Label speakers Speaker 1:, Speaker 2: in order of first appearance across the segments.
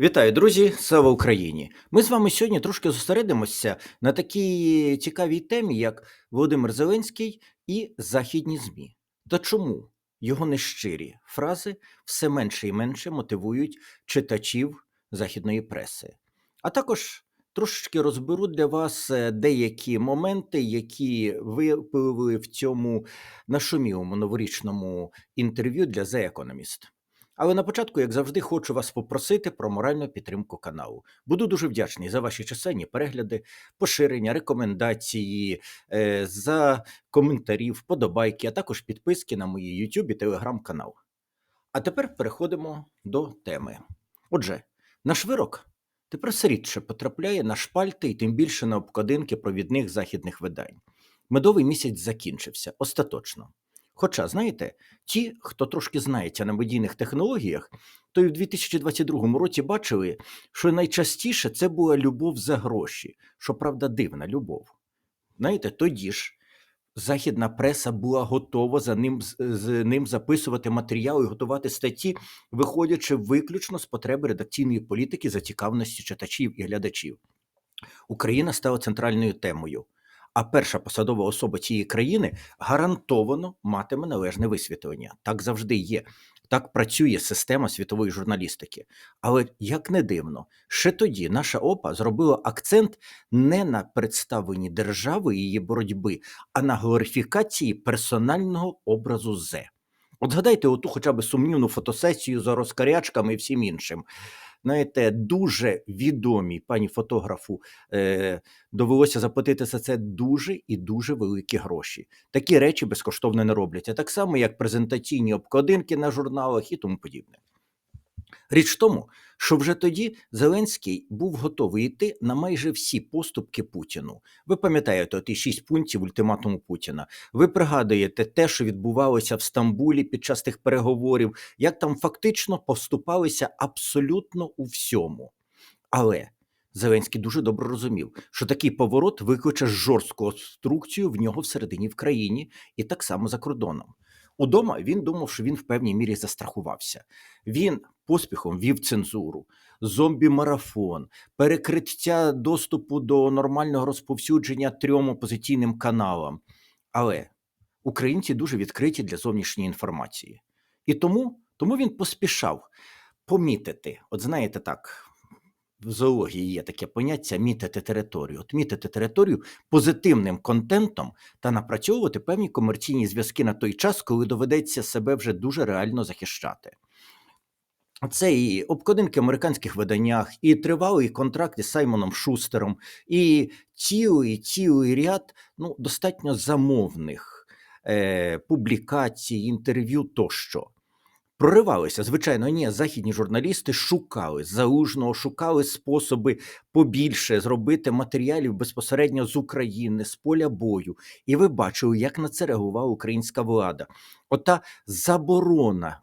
Speaker 1: Вітаю, друзі! Слава Україні! Ми з вами сьогодні трошки зосередимося на такій цікавій темі, як Володимир Зеленський і західні ЗМІ. Та чому його нещирі фрази все менше і менше мотивують читачів західної преси? А також трошечки розберу для вас е, деякі моменти, які випливли в цьому нашумілому новорічному інтерв'ю для The Economist. Але на початку, як завжди, хочу вас попросити про моральну підтримку каналу. Буду дуже вдячний за ваші чисельні перегляди, поширення, рекомендації, е, за коментарі, вподобайки, а також підписки на мої YouTube і Telegram канал. А тепер переходимо до теми. Отже, наш вирок тепер все рідше потрапляє на шпальти і тим більше на обкладинки провідних західних видань. Медовий місяць закінчився остаточно. Хоча, знаєте, ті, хто трошки знається на медійних технологіях, то й в 2022 році бачили, що найчастіше це була любов за гроші, що правда дивна любов. Знаєте, тоді ж західна преса була готова за ним з- ним записувати матеріали, готувати статті, виходячи виключно з потреби редакційної політики зацікавленості читачів і глядачів. Україна стала центральною темою. А перша посадова особа цієї країни гарантовано матиме належне висвітлення. Так завжди є. Так працює система світової журналістики. Але як не дивно, ще тоді наша ОПА зробила акцент не на представленні держави і її боротьби, а на глорифікації персонального образу зе. От згадайте оту хоча б сумнівну фотосесію за розкарячками і всім іншим. Знаєте, дуже відомій пані фотографу е, довелося заплатити за це дуже і дуже великі гроші. Такі речі безкоштовно не робляться, так само як презентаційні обкладинки на журналах і тому подібне. Річ в тому, що вже тоді Зеленський був готовий йти на майже всі поступки Путіну. Ви пам'ятаєте ті шість пунктів ультиматуму Путіна. Ви пригадуєте те, що відбувалося в Стамбулі під час тих переговорів, як там фактично поступалися абсолютно у всьому. Але Зеленський дуже добре розумів, що такий поворот викличе жорстку обструкцію в нього всередині в країні і так само за кордоном. Удома він думав, що він в певній мірі застрахувався. Він поспіхом вів цензуру, зомбі-марафон, перекриття доступу до нормального розповсюдження трьом опозиційним каналам. Але українці дуже відкриті для зовнішньої інформації. І тому, тому він поспішав помітити, от знаєте так, в зоології є таке поняття мітити територію. От мітити територію позитивним контентом та напрацьовувати певні комерційні зв'язки на той час, коли доведеться себе вже дуже реально захищати. Це і обкладинки в американських виданнях, і тривалий контракт із Саймоном Шустером, і цілий цілий ряд ну, достатньо замовних е, публікацій, інтерв'ю тощо. Проривалися, звичайно, ні, західні журналісти шукали залужного, шукали способи побільше зробити матеріалів безпосередньо з України, з поля бою. І ви бачили, як на це реагувала українська влада. Ота заборона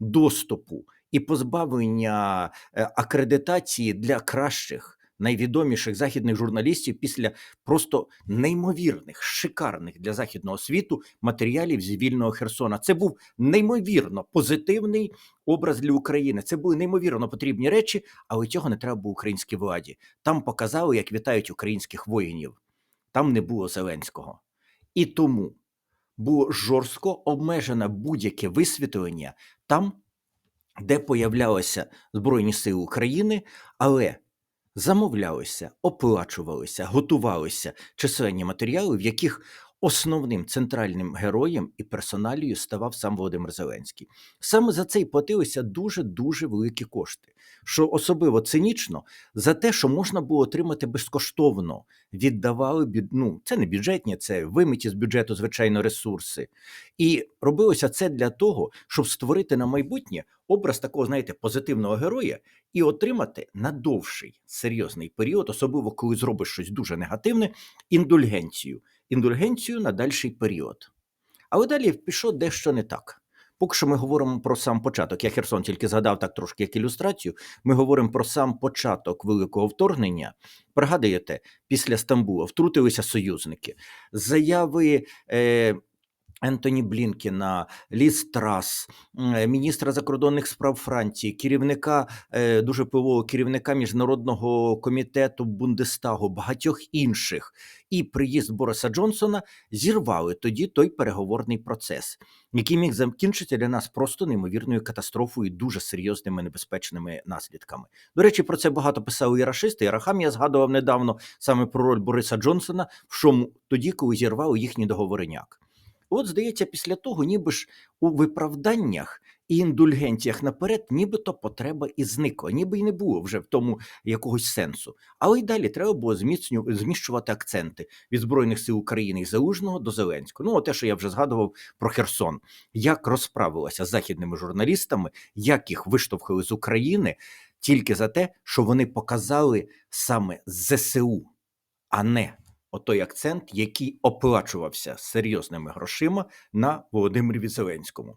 Speaker 1: доступу і позбавлення е, акредитації для кращих. Найвідоміших західних журналістів після просто неймовірних, шикарних для західного світу матеріалів з вільного Херсона. Це був неймовірно позитивний образ для України. Це були неймовірно потрібні речі, але цього не треба було українській владі. Там показали, як вітають українських воїнів. Там не було Зеленського. І тому було жорстко обмежено будь-яке висвітлення там, де появлялися Збройні Сили України, але замовлялися, оплачувалися, готувалися численні матеріали, в яких основним центральним героєм і персоналією ставав сам Володимир Зеленський. Саме за це й платилися дуже дуже великі кошти, що особливо цинічно за те, що можна було отримати безкоштовно, віддавали ну, це не бюджетні, це вимиті з бюджету, звичайно, ресурси. І робилося це для того, щоб створити на майбутнє образ такого, знаєте, позитивного героя і отримати на довший серйозний період, особливо коли зробиш щось дуже негативне, індульгенцію. Індульгенцію на дальший період. Але далі пішло дещо не так. Поки що ми говоримо про сам початок. Я Херсон тільки згадав так трошки як ілюстрацію. Ми говоримо про сам початок великого вторгнення. Пригадуєте, після Стамбула втрутилися союзники, заяви е, Ентоні Блінкена, Ліз Трас, е, міністра закордонних справ Франції, керівника е, дуже впливового керівника міжнародного комітету Бундестагу, багатьох інших, і приїзд Бориса Джонсона зірвали тоді той переговорний процес, який міг закінчитися для нас просто неймовірною катастрофою, і дуже серйозними небезпечними наслідками. До речі, про це багато писали і рашисти. І Рахам я згадував недавно саме про роль Бориса Джонсона в чому тоді, коли зірвали їхній договорняк. От, здається, після того, ніби ж у виправданнях і індульгенціях наперед, нібито потреба і зникла, ніби й не було вже в тому якогось сенсу. Але й далі треба було зміщувати акценти від Збройних сил України і Залужного до Зеленського. Ну, те, що я вже згадував про Херсон, як розправилася з західними журналістами, як їх виштовхали з України тільки за те, що вони показали саме ЗСУ, а не отой акцент, який оплачувався серйозними грошима на Володимирі Зеленському.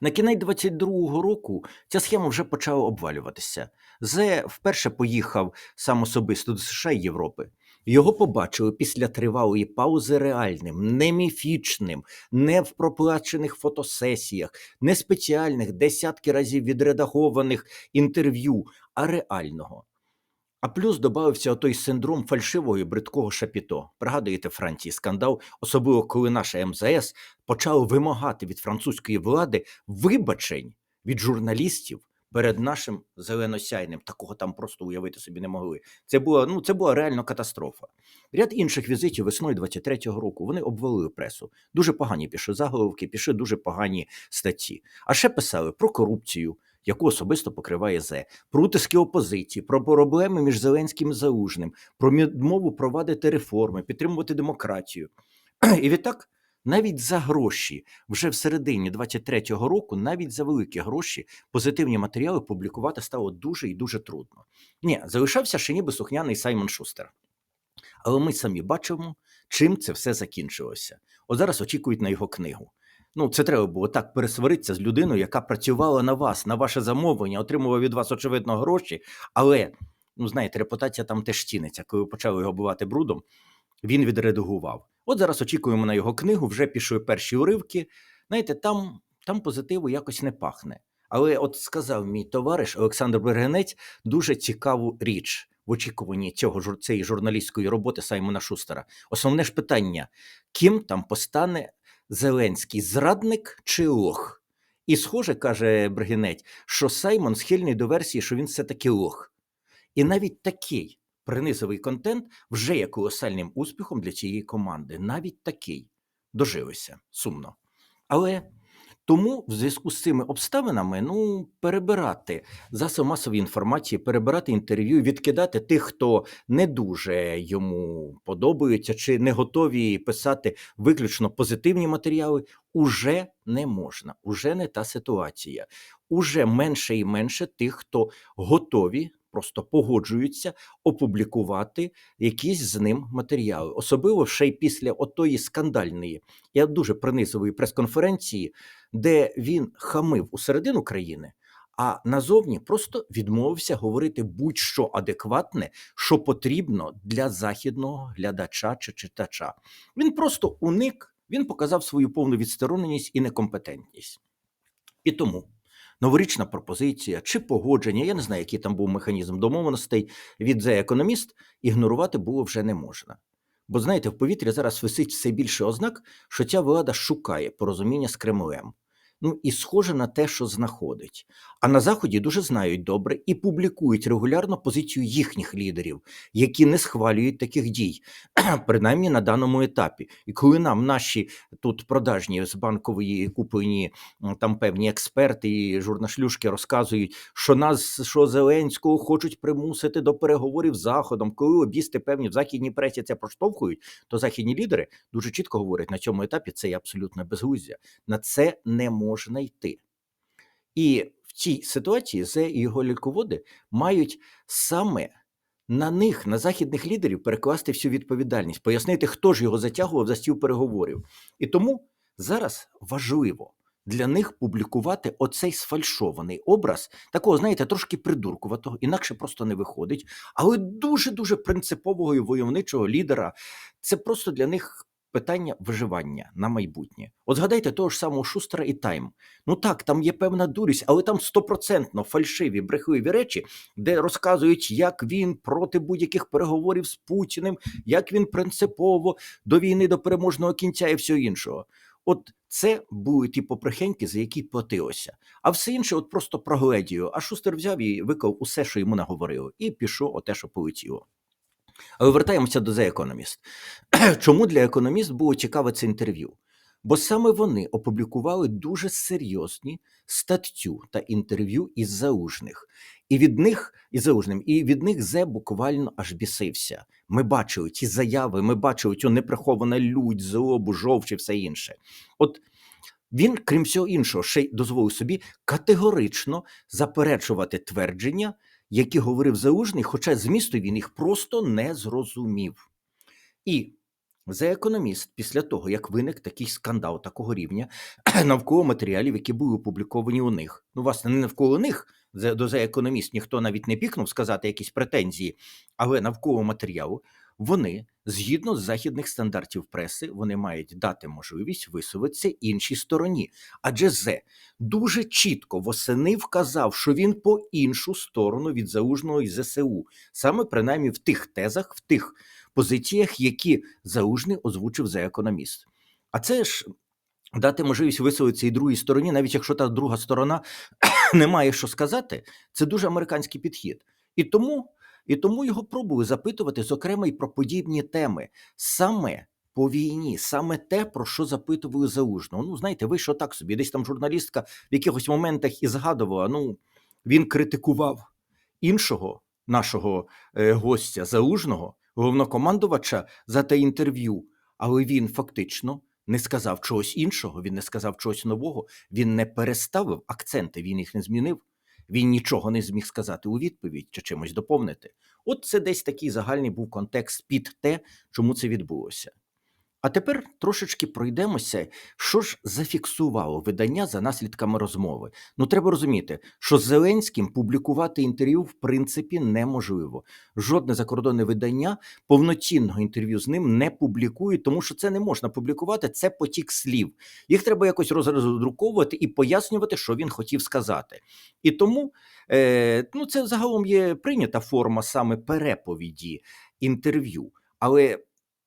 Speaker 1: На кінець 22-го року ця схема вже почала обвалюватися. Зе вперше поїхав сам особисто до США і Європи. Його побачили після тривалої паузи реальним, не міфічним, не в проплачених фотосесіях, не спеціальних десятки разів відредагованих інтерв'ю, а реального. А плюс додався той синдром фальшивого і бридкого шапіто. Пригадуєте Франції скандал, особливо коли наша МЗС почала вимагати від французької влади вибачень від журналістів перед нашим зеленосяйним. Такого там просто уявити собі не могли. Це була ну це була реально катастрофа. Ряд інших візитів весною 23-го року вони обвалили пресу. Дуже погані пішли заголовки, пішли дуже погані статті. А ще писали про корупцію яку особисто покриває зе, про утиски опозиції, про проблеми між Зеленським і Залужним, про відмову провадити реформи, підтримувати демократію. І відтак, навіть за гроші, вже в середині 23-го року, навіть за великі гроші, позитивні матеріали публікувати стало дуже і дуже трудно. Ні, залишався ще ніби сухняний Саймон Шустер. Але ми самі бачимо, чим це все закінчилося. От зараз очікують на його книгу. Ну, це треба було так пересваритися з людиною, яка працювала на вас, на ваше замовлення, отримувала від вас, очевидно, гроші. Але, ну знаєте, репутація там теж ціниться. Коли почали його бувати брудом, він відредагував. От зараз очікуємо на його книгу, вже пішли перші уривки. Знаєте, там, там позитиву якось не пахне. Але от сказав мій товариш Олександр Бергенець дуже цікаву річ в очікуванні цього цієї журналістської роботи Саймона Шустера. Основне ж питання: ким там постане Зеленський зрадник чи лох? І схоже, каже Бригінець, що Саймон схильний до версії, що він все-таки лох. І навіть такий принизовий контент вже є колосальним успіхом для цієї команди. Навіть такий дожилися сумно. Але тому в зв'язку з цими обставинами ну перебирати засоби масової інформації, перебирати інтерв'ю, відкидати тих, хто не дуже йому подобаються, чи не готові писати виключно позитивні матеріали, уже не можна, уже не та ситуація. Уже менше і менше тих, хто готові. Просто погоджуються опублікувати якісь з ним матеріали, особливо ще й після отої скандальної, я дуже принизової прес-конференції, де він хамив у середину країни, а назовні просто відмовився говорити будь-що адекватне, що потрібно для західного глядача чи читача. Він просто уник, він показав свою повну відстороненість і некомпетентність. І тому. Новорічна пропозиція чи погодження, я не знаю, який там був механізм домовленостей від «The Economist», ігнорувати було вже не можна. Бо знаєте, в повітрі зараз висить все більше ознак, що ця влада шукає порозуміння з Кремлем ну і схоже на те, що знаходить. А на заході дуже знають добре і публікують регулярно позицію їхніх лідерів, які не схвалюють таких дій, принаймні на даному етапі. І коли нам наші тут продажні з банкової куплені там певні експерти і журнашлюшки розказують, що нас, що Зеленського хочуть примусити до переговорів з заходом, коли обісти певні в західній пресі це проштовхують, то західні лідери дуже чітко говорять на цьому етапі. Це є абсолютно безглуздя. На це не можна йти. І в цій ситуації Зе і його ліководи мають саме на них, на західних лідерів, перекласти всю відповідальність, пояснити, хто ж його затягував за стіл переговорів. І тому зараз важливо для них публікувати оцей сфальшований образ, такого, знаєте, трошки придуркуватого, інакше просто не виходить, але дуже дуже принципового і войовничого лідера. Це просто для них питання виживання на майбутнє. От згадайте того ж самого Шустера і Тайм. Ну так, там є певна дурість, але там стопроцентно фальшиві, брехливі речі, де розказують, як він проти будь-яких переговорів з Путіним, як він принципово до війни до переможного кінця і всього іншого. От це були ті поприхеньки, за які платилося. А все інше, от просто прогледію. А Шустер взяв і виклав усе, що йому наговорили, і пішов оте, що полетіло. Але вертаємося до The Economist. Чому для Economist було цікаве це інтерв'ю? Бо саме вони опублікували дуже серйозні статтю та інтерв'ю із заужних. І від них із заужним, і від них Зе буквально аж бісився. Ми бачили ті заяви, ми бачили цю неприхована лють, злобу, жовч і все інше. От він, крім всього іншого, ще й дозволив собі категорично заперечувати твердження, які говорив Заужний, хоча змісту він їх просто не зрозумів. І The Economist, після того, як виник такий скандал такого рівня навколо матеріалів, які були опубліковані у них. Ну, власне, не навколо них, до The Economist ніхто навіть не пікнув сказати якісь претензії, але навколо матеріалу вони, згідно з західних стандартів преси, вони мають дати можливість висуватися іншій стороні. Адже Зе дуже чітко восени вказав, що він по іншу сторону від заужного ЗСУ, саме принаймні в тих тезах, в тих позиціях, які заужний озвучив за економіст. А це ж дати можливість висловитися і другій стороні, навіть якщо та друга сторона не має що сказати, це дуже американський підхід. І тому, і тому його пробую запитувати, зокрема, і про подібні теми саме. По війні, саме те, про що запитували заужного. Ну, знаєте, вийшло так собі. Десь там журналістка в якихось моментах і згадувала. Ну, він критикував іншого нашого е, гостя заужного, головнокомандувача за те інтерв'ю, але він фактично не сказав чогось іншого, він не сказав чогось нового, він не переставив акценти, він їх не змінив. Він нічого не зміг сказати у відповідь чи чимось доповнити. От це десь такий загальний був контекст під те, чому це відбулося. А тепер трошечки пройдемося, що ж зафіксувало видання за наслідками розмови. Ну, треба розуміти, що з Зеленським публікувати інтерв'ю в принципі неможливо. Жодне закордонне видання повноцінного інтерв'ю з ним не публікує, тому що це не можна публікувати. Це потік слів. Їх треба якось роздруковувати і пояснювати, що він хотів сказати. І тому е, ну, це загалом є прийнята форма саме переповіді інтерв'ю. Але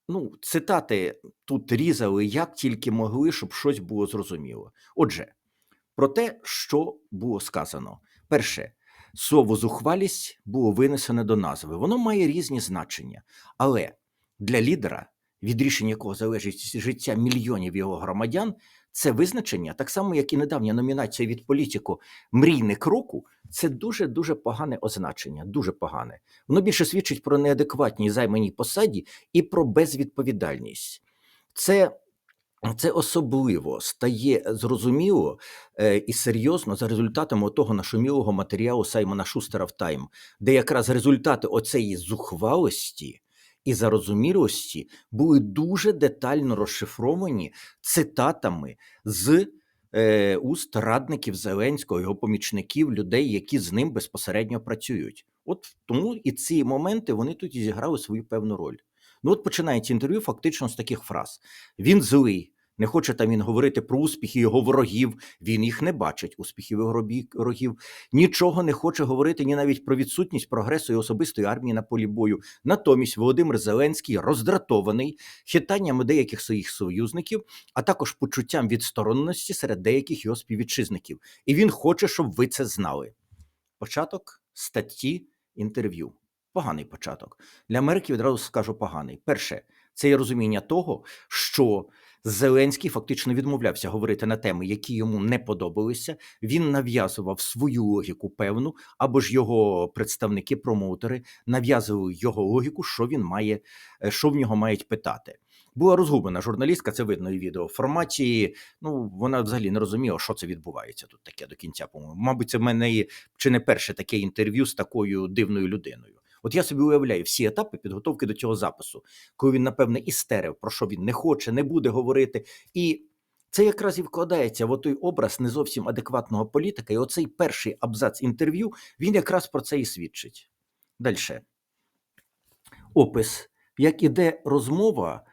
Speaker 1: ну, цитати тут різали як тільки могли, щоб щось було зрозуміло. Отже, про те, що було сказано. Перше, слово зухвалість було винесене до назви. Воно має різні значення, але для лідера, від рішення якого залежить життя мільйонів його громадян, це визначення, так само як і недавня номінація від політику мрійник року, це дуже дуже погане означення, дуже погане. Воно більше свідчить про неадекватність займаній посаді і про безвідповідальність. Це, це особливо стає зрозуміло е, і серйозно за результатами того нашумілого матеріалу Саймона Шустера в Тайм, де якраз результати оцеї зухвалості і зарозумілості були дуже детально розшифровані цитатами з е, уст радників Зеленського, його помічників, людей, які з ним безпосередньо працюють. От тому і ці моменти вони тут і зіграли свою певну роль. Ну, от починається інтерв'ю фактично з таких фраз: він злий, не хоче там він говорити про успіхи його ворогів. Він їх не бачить, успіхів його ворогів. Нічого не хоче говорити ні навіть про відсутність прогресу і особистої армії на полі бою. Натомість Володимир Зеленський роздратований хитаннями деяких своїх союзників, а також почуттям відстороненості серед деяких його співвітчизників. І він хоче, щоб ви це знали. Початок статті інтерв'ю. Поганий початок. Для Америки відразу скажу поганий. Перше, це є розуміння того, що Зеленський фактично відмовлявся говорити на теми, які йому не подобалися. Він нав'язував свою логіку певну, або ж його представники, промоутери нав'язували його логіку, що він має, е, що в нього мають питати. Була розгублена журналістка, це видно і відео в форматі. Ну вона взагалі не розуміла, що це відбувається тут таке до кінця. По-моєму, мабуть, це в мене чи не перше таке інтерв'ю з такою дивною людиною. От я собі уявляю всі етапи підготовки до цього запису, коли він, напевне, істерив, про що він не хоче, не буде говорити. І це якраз і вкладається в той образ не зовсім адекватного політика. І оцей перший абзац інтерв'ю він якраз про це і свідчить. Далі. Опис. Як іде розмова,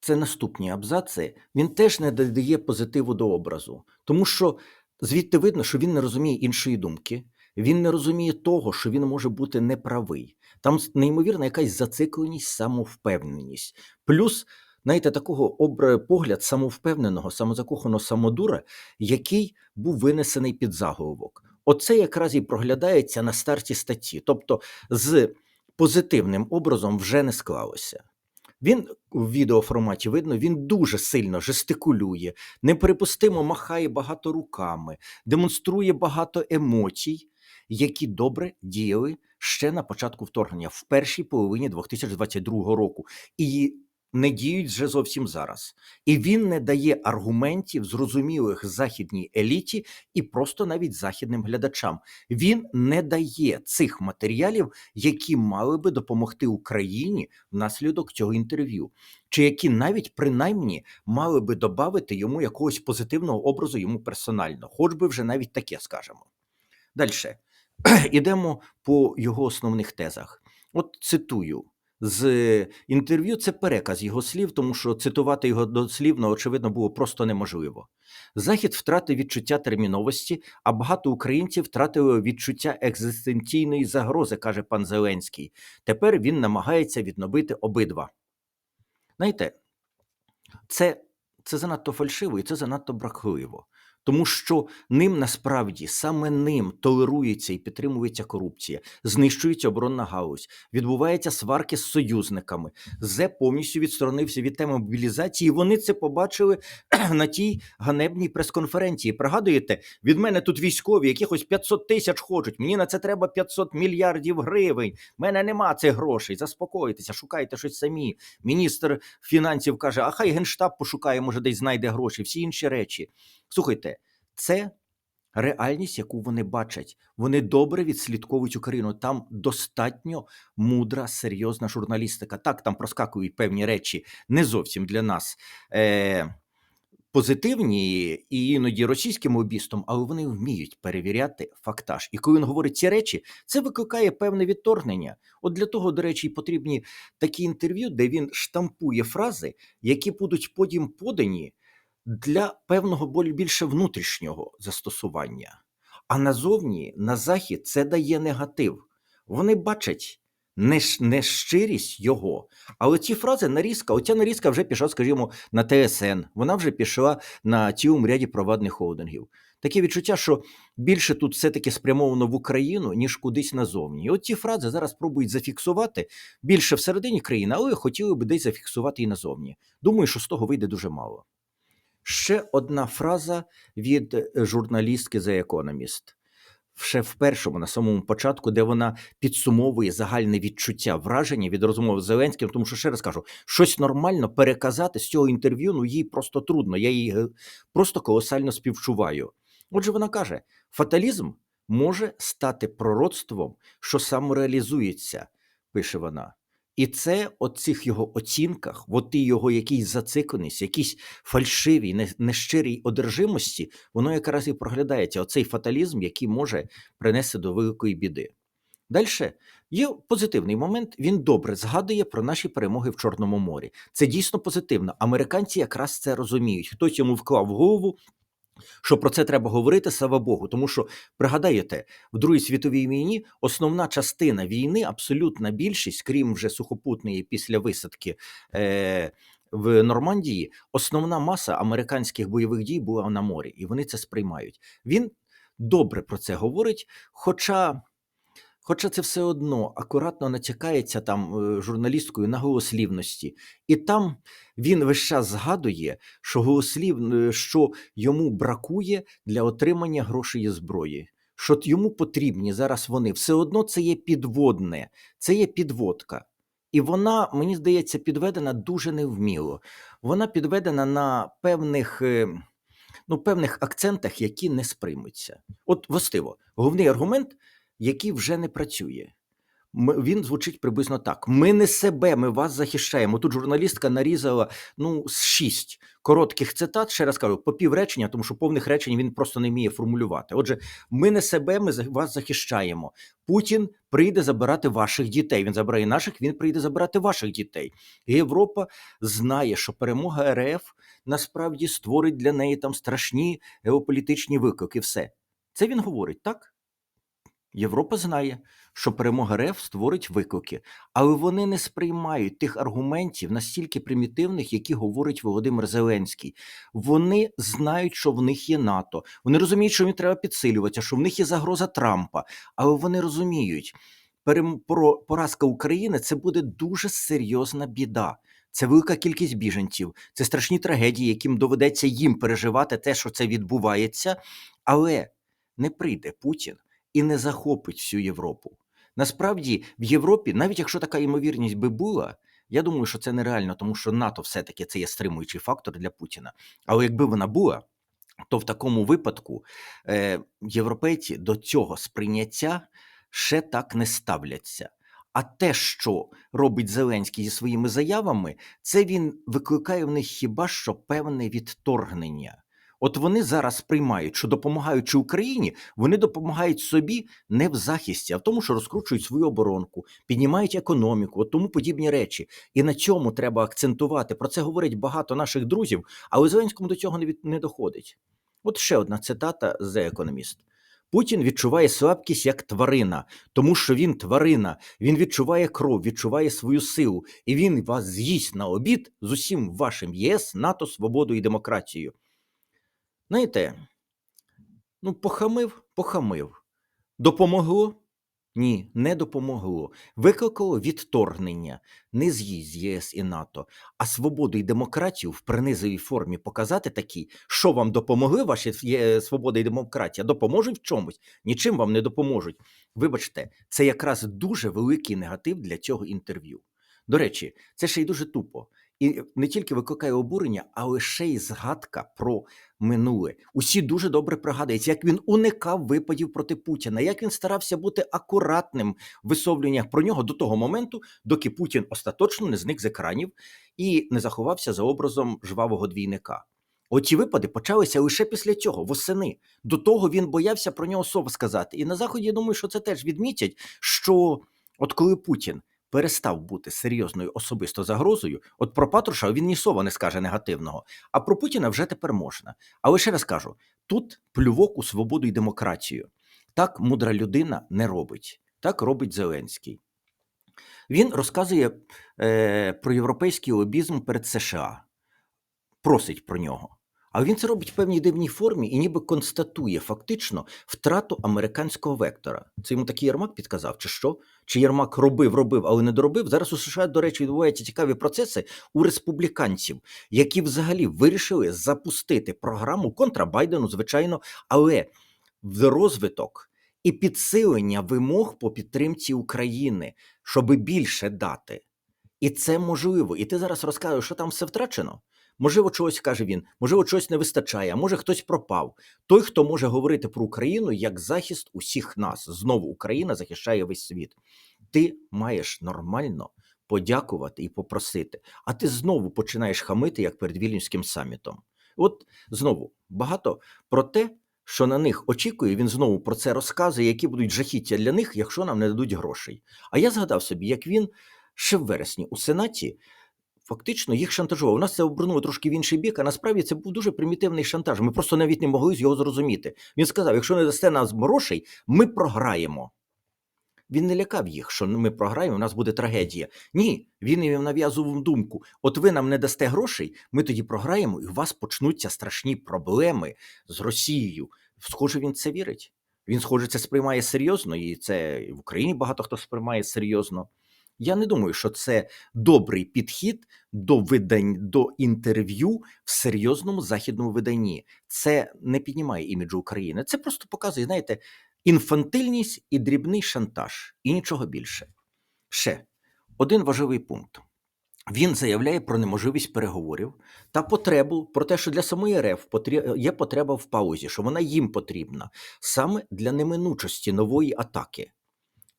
Speaker 1: це наступні абзаци, він теж не додає позитиву до образу, тому що звідти видно, що він не розуміє іншої думки, він не розуміє того, що він може бути неправий. Там неймовірна якась зацикленість, самовпевненість. Плюс, знаєте, такого обра... погляд самовпевненого, самозакоханого самодура, який був винесений під заголовок. Оце якраз і проглядається на старті статті. Тобто з позитивним образом вже не склалося. Він у відеоформаті видно, він дуже сильно жестикулює, неприпустимо махає багато руками, демонструє багато емоцій, які добре діяли ще на початку вторгнення, в першій половині 2022 року, і не діють вже зовсім зараз. І він не дає аргументів зрозумілих західній еліті і просто навіть західним глядачам. Він не дає цих матеріалів, які мали би допомогти Україні внаслідок цього інтерв'ю, чи які навіть принаймні мали би додати йому якогось позитивного образу йому персонально, хоч би вже навіть таке скажемо. Далі ідемо по його основних тезах. От цитую. З інтерв'ю це переказ його слів, тому що цитувати його дослівно, очевидно, було просто неможливо. Захід втратив відчуття терміновості, а багато українців втратили відчуття екзистенційної загрози, каже пан Зеленський. Тепер він намагається відновити обидва. Знаєте, це, це занадто фальшиво і це занадто брехливо. Тому що ним насправді саме ним толерується і підтримується корупція, знищується оборонна галузь, відбуваються сварки з союзниками. Зе повністю відсторонився від теми мобілізації. і Вони це побачили на тій ганебній прес-конференції. Пригадуєте, від мене тут військові, якихось 500 тисяч хочуть. Мені на це треба 500 мільярдів гривень. Мене нема цих грошей. Заспокойтеся, шукайте щось самі. Міністр фінансів каже: а хай генштаб пошукає, може, десь знайде гроші. Всі інші речі. Слухайте, це реальність, яку вони бачать. Вони добре відслідковують Україну. Там достатньо мудра, серйозна журналістика. Так, там проскакують певні речі не зовсім для нас. Е- Позитивні і іноді російським обістом, але вони вміють перевіряти фактаж. І коли він говорить ці речі, це викликає певне відторгнення. От для того, до речі, потрібні такі інтерв'ю, де він штампує фрази, які будуть потім подані для певного боль- більше внутрішнього застосування. А назовні, на захід, це дає негатив. Вони бачать неш- нещирість його. Але ці фрази нарізка, оця нарізка вже пішла, скажімо, на ТСН, вона вже пішла на цілому ряді провадних холдингів. Таке відчуття, що більше тут все-таки спрямовано в Україну, ніж кудись назовні. І от ці фрази зараз пробують зафіксувати більше всередині країни, але хотіли б десь зафіксувати і назовні. Думаю, що з того вийде дуже мало. Ще одна фраза від е, журналістки The Economist. Ще в першому, на самому початку, де вона підсумовує загальне відчуття враження від розмови з Зеленським, тому що ще раз кажу, щось нормально переказати з цього інтерв'ю, ну їй просто трудно. Я її е, просто колосально співчуваю. Отже, вона каже: фаталізм може стати пророцтвом, що самореалізується, пише вона. І це от цих його оцінках, от ті його якісь зацикленість, якісь фальшиві, нещирій одержимості, воно якраз і проглядається. Оцей фаталізм, який може принести до великої біди. Далі є позитивний момент. Він добре згадує про наші перемоги в Чорному морі. Це дійсно позитивно. Американці якраз це розуміють. Хтось йому вклав голову, що про це треба говорити, слава Богу. Тому що пригадаєте, в Другій світовій війні основна частина війни, абсолютна більшість, крім вже сухопутної після висадки. Е- в Нормандії основна маса американських бойових дій була на морі, і вони це сприймають. Він добре про це говорить, хоча, хоча це все одно акуратно натякається там е, журналісткою на голослівності. І там він весь час згадує, що голослів, е, що йому бракує для отримання грошей зброї. Що йому потрібні зараз вони. Все одно це є підводне, це є підводка. І вона, мені здається, підведена дуже невміло. Вона підведена на певних, е, ну, певних акцентах, які не сприймуться. От властиво, головний аргумент, який вже не працює. Ми, він звучить приблизно так: ми не себе, ми вас захищаємо. Тут журналістка нарізала ну шість коротких цитат. Ще раз кажу, по пів тому що повних речень він просто не вміє формулювати. Отже, ми не себе, ми вас захищаємо. Путін прийде забирати ваших дітей. Він забирає наших, він прийде забирати ваших дітей. Європа знає, що перемога РФ насправді створить для неї там страшні геополітичні виклики. Все це він говорить так. Європа знає, що перемога РФ створить виклики, але вони не сприймають тих аргументів настільки примітивних, які говорить Володимир Зеленський. Вони знають, що в них є НАТО. Вони розуміють, що їм треба підсилюватися, що в них є загроза Трампа. Але вони розуміють, поро- поразка України це буде дуже серйозна біда. Це велика кількість біженців, це страшні трагедії, яким доведеться їм переживати те, що це відбувається, але не прийде Путін і не захопить всю Європу. Насправді, в Європі, навіть якщо така ймовірність би була, я думаю, що це нереально, тому що НАТО все-таки це є стримуючий фактор для Путіна. Але якби вона була, то в такому випадку е, європейці до цього сприйняття ще так не ставляться. А те, що робить Зеленський зі своїми заявами, це він викликає в них хіба що певне відторгнення. От вони зараз сприймають, що допомагаючи Україні, вони допомагають собі не в захисті, а в тому, що розкручують свою оборонку, піднімають економіку, от тому подібні речі. І на цьому треба акцентувати. Про це говорить багато наших друзів, але Зеленському до цього не, від, не доходить. От ще одна цитата з Economist. Путін відчуває слабкість як тварина, тому що він тварина, він відчуває кров, відчуває свою силу, і він вас з'їсть на обід з усім вашим ЄС, НАТО, свободою і демократією. Знаєте, ну, похамив, похамив. Допомогло? Ні, не допомогло. Викликало відторгнення, не з'їзд з ЄС і НАТО, а свободу і демократію в принизовій формі показати такі, що вам допомогли ваші свобода і демократія, допоможуть в чомусь, нічим вам не допоможуть. Вибачте, це якраз дуже великий негатив для цього інтерв'ю. До речі, це ще й дуже тупо. І не тільки викликає обурення, але ще й згадка про минуле. Усі дуже добре пригадують, як він уникав випадів проти Путіна, як він старався бути акуратним в висловлюваннях про нього до того моменту, доки Путін остаточно не зник з екранів і не заховався за образом жвавого двійника. Оці випади почалися лише після цього, восени. До того він боявся про нього слово сказати. І на заході я думаю, що це теж відмітять. Що от коли Путін перестав бути серйозною особисто загрозою, от про Патруша він ні слова не скаже негативного, а про Путіна вже тепер можна. Але ще раз кажу: тут плювок у свободу і демократію. Так мудра людина не робить. Так робить Зеленський. Він розказує е, про європейський лобізм перед США, просить про нього. А він це робить в певній дивній формі і ніби констатує фактично втрату американського вектора. Це йому такий Єрмак підказав, чи що? Чи Єрмак робив, робив, але не доробив. Зараз у США, до речі, відбуваються цікаві процеси у республіканців, які взагалі вирішили запустити програму контра Байдену, звичайно, але в розвиток і підсилення вимог по підтримці України, щоби більше дати. І це можливо. І ти зараз розказуєш, що там все втрачено. Можливо, чогось каже він, можливо, чогось не вистачає, а може хтось пропав. Той, хто може говорити про Україну як захист усіх нас. Знову Україна захищає весь світ. Ти маєш нормально подякувати і попросити. А ти знову починаєш хамити, як перед Вільнюським самітом. От знову багато про те, що на них очікує, він знову про це розказує, які будуть жахіття для них, якщо нам не дадуть грошей. А я згадав собі, як він ще в вересні у Сенаті фактично їх шантажував. У нас це обернуло трошки в інший бік, а насправді це був дуже примітивний шантаж. Ми просто навіть не могли його зрозуміти. Він сказав: якщо не дасте нам грошей, ми програємо. Він не лякав їх, що ми програємо, у нас буде трагедія. Ні, він їм нав'язував думку: от ви нам не дасте грошей, ми тоді програємо, і у вас почнуться страшні проблеми з Росією. Схоже, він це вірить. Він, схоже, це сприймає серйозно, і це в Україні багато хто сприймає серйозно. Я не думаю, що це добрий підхід до видань до інтерв'ю в серйозному західному виданні. Це не піднімає іміджу України. Це просто показує, знаєте, інфантильність і дрібний шантаж, і нічого більше. Ще один важливий пункт. Він заявляє про неможливість переговорів та потребу про те, що для самої РФ є потреба в паузі, що вона їм потрібна саме для неминучості нової атаки.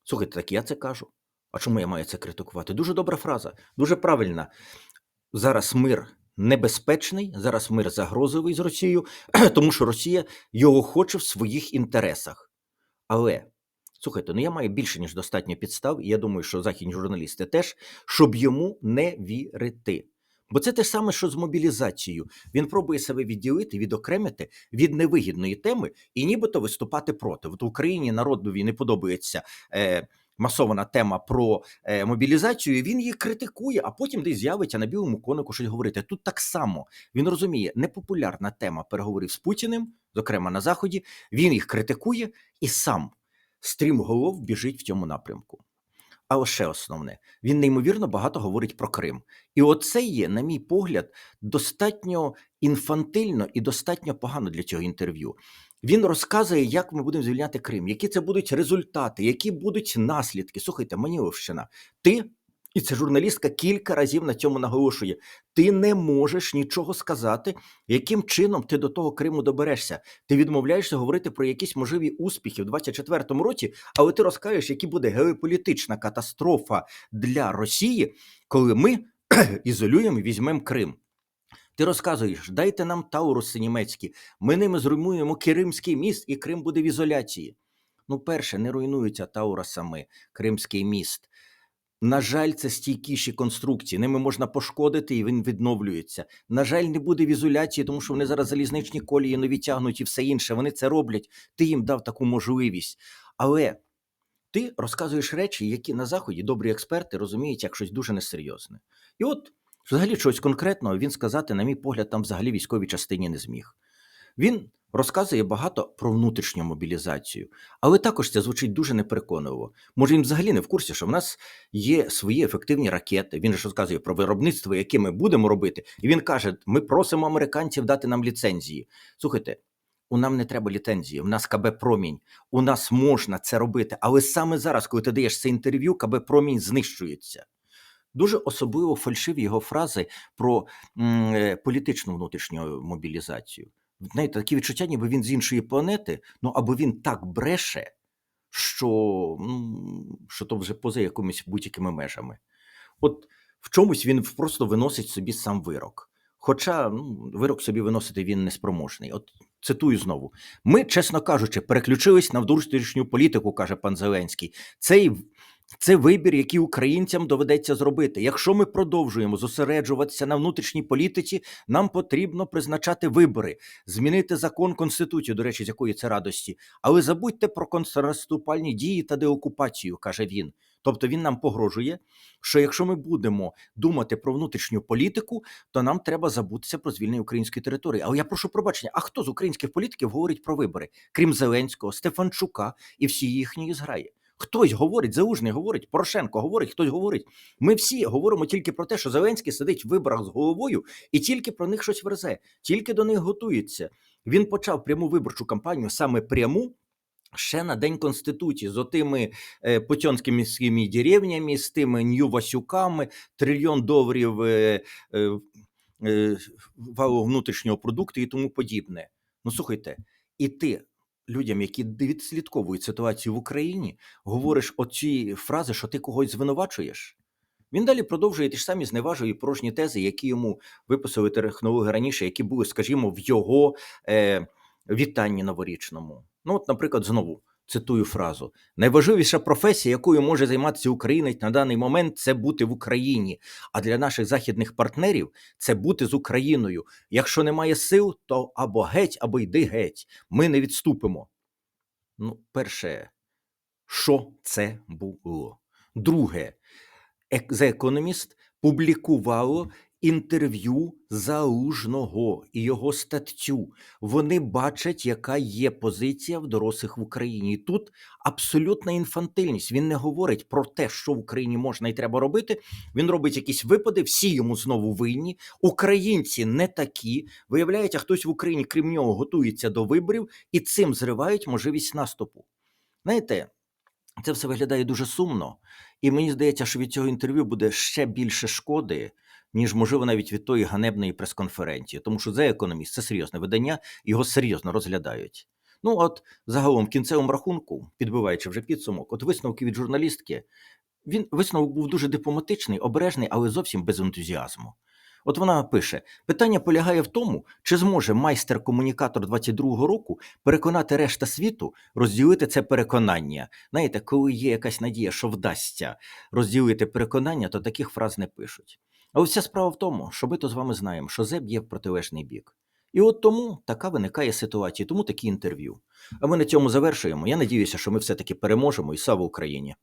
Speaker 1: Слухайте, так я це кажу. А чому я маю це критикувати? Дуже добра фраза, дуже правильна. Зараз мир небезпечний, зараз мир загрозовий з Росією, тому що Росія його хоче в своїх інтересах. Але слухайте, ну я маю більше ніж достатньо підстав, і я думаю, що західні журналісти теж, щоб йому не вірити. Бо це те саме, що з мобілізацією. Він пробує себе відділити, відокремити від невигідної теми і нібито виступати проти. От в Україні народові не подобається е, масована тема про е, мобілізацію. Він її критикує, а потім десь з'явиться на білому конику щось говорити. Тут так само він розуміє, непопулярна тема переговорів з Путіним, зокрема на Заході. Він їх критикує і сам стрімголов біжить в цьому напрямку. А ще основне, він неймовірно багато говорить про Крим. І оце є, на мій погляд, достатньо інфантильно і достатньо погано для цього інтерв'ю. Він розказує, як ми будемо звільняти Крим, які це будуть результати, які будуть наслідки. Слухайте, Маніловщина, ти, і ця журналістка кілька разів на цьому наголошує: ти не можеш нічого сказати, яким чином ти до того Криму доберешся. Ти відмовляєшся говорити про якісь можливі успіхи в 24-му році, але ти розкажеш, які буде геополітична катастрофа для Росії, коли ми ізолюємо і візьмемо Крим. Ти розказуєш, дайте нам Тауруси німецькі, ми ними зруйнуємо Кримський міст, і Крим буде в ізоляції. Ну, перше, не руйнуються Таурасами Кримський міст. На жаль, це стійкіші конструкції. Ними можна пошкодити, і він відновлюється. На жаль, не буде в ізоляції, тому що вони зараз залізничні колії нові тягнуть і все інше. Вони це роблять. Ти їм дав таку можливість. Але ти розказуєш речі, які на заході добрі експерти розуміють як щось дуже несерйозне. І от, взагалі, щось конкретного він сказати, на мій погляд, там взагалі військовій частині не зміг. Він розказує багато про внутрішню мобілізацію, але також це звучить дуже непереконливо. Може, він взагалі не в курсі, що в нас є свої ефективні ракети. Він же розказує про виробництво, яке ми будемо робити. І він каже: ми просимо американців дати нам ліцензії. Слухайте. У нам не треба ліцензії, у нас КБ Промінь. У нас можна це робити. Але саме зараз, коли ти даєш це інтерв'ю, КБ Промінь знищується. Дуже особливо фальшиві його фрази про м, е, політичну внутрішню мобілізацію. Знаєте, такі відчуття, ніби він з іншої планети, ну або він так бреше, що, ну, що то вже поза якимись будь-якими межами. От в чомусь він просто виносить собі сам вирок. Хоча ну, вирок собі виносити він неспроможний. От цитую знову: ми, чесно кажучи, переключились на внутрішню політику, каже пан Зеленський. Цей це вибір, який українцям доведеться зробити. Якщо ми продовжуємо зосереджуватися на внутрішній політиці, нам потрібно призначати вибори, змінити закон конституцію, до речі, з якої це радості. Але забудьте про контрнаступальні дії та деокупацію, каже він. Тобто він нам погрожує, що якщо ми будемо думати про внутрішню політику, то нам треба забутися про звільнення української території. Але я прошу пробачення, а хто з українських політиків говорить про вибори, крім Зеленського, Стефанчука і всі їхні зграї? Хтось говорить, Заужний говорить, Порошенко говорить, хтось говорить. Ми всі говоримо тільки про те, що Зеленський сидить в виборах з головою і тільки про них щось верзе, тільки до них готується. Він почав пряму виборчу кампанію, саме пряму. Ще на День Конституції з отими е, потьонськими деревнями, з тими нью-васюками, трильйон доларів е, е, е, валового внутрішнього продукту і тому подібне. Ну слухайте, і ти людям, які відслідковують ситуацію в Україні, говориш оці фрази, що ти когось звинувачуєш. Він далі продовжує ті ж самі зневажує порожні тези, які йому виписали технологи раніше, які були, скажімо, в його е, вітанні новорічному. Ну, от, наприклад, знову цитую фразу: найважливіша професія, якою може займатися українець на даний момент, це бути в Україні. А для наших західних партнерів це бути з Україною. Якщо немає сил, то або геть, або йди геть. Ми не відступимо. Ну, перше, що це було? Друге, The Economist публікувало інтерв'ю Залужного і його статтю. Вони бачать, яка є позиція в дорослих в Україні. І тут абсолютна інфантильність. Він не говорить про те, що в Україні можна і треба робити. Він робить якісь випади, всі йому знову винні. Українці не такі. Виявляється, хтось в Україні, крім нього, готується до виборів і цим зривають можливість наступу. Знаєте, це все виглядає дуже сумно, і мені здається, що від цього інтерв'ю буде ще більше шкоди, ніж можливо навіть від тої ганебної прес-конференції, тому що за економіст це серйозне видання, його серйозно розглядають. Ну от загалом в кінцевому рахунку, підбиваючи вже підсумок, от висновки від журналістки, Він висновок був дуже дипломатичний, обережний, але зовсім без ентузіазму. От вона пише: питання полягає в тому, чи зможе майстер-комунікатор 22-го року переконати решта світу розділити це переконання. Знаєте, коли є якась надія, що вдасться розділити переконання, то таких фраз не пишуть. А ось вся справа в тому, що ми то з вами знаємо, що ЗЕБ є в протилежний бік. І от тому така виникає ситуація, тому такі інтерв'ю. А ми на цьому завершуємо. Я надіюся, що ми все-таки переможемо і слава Україні!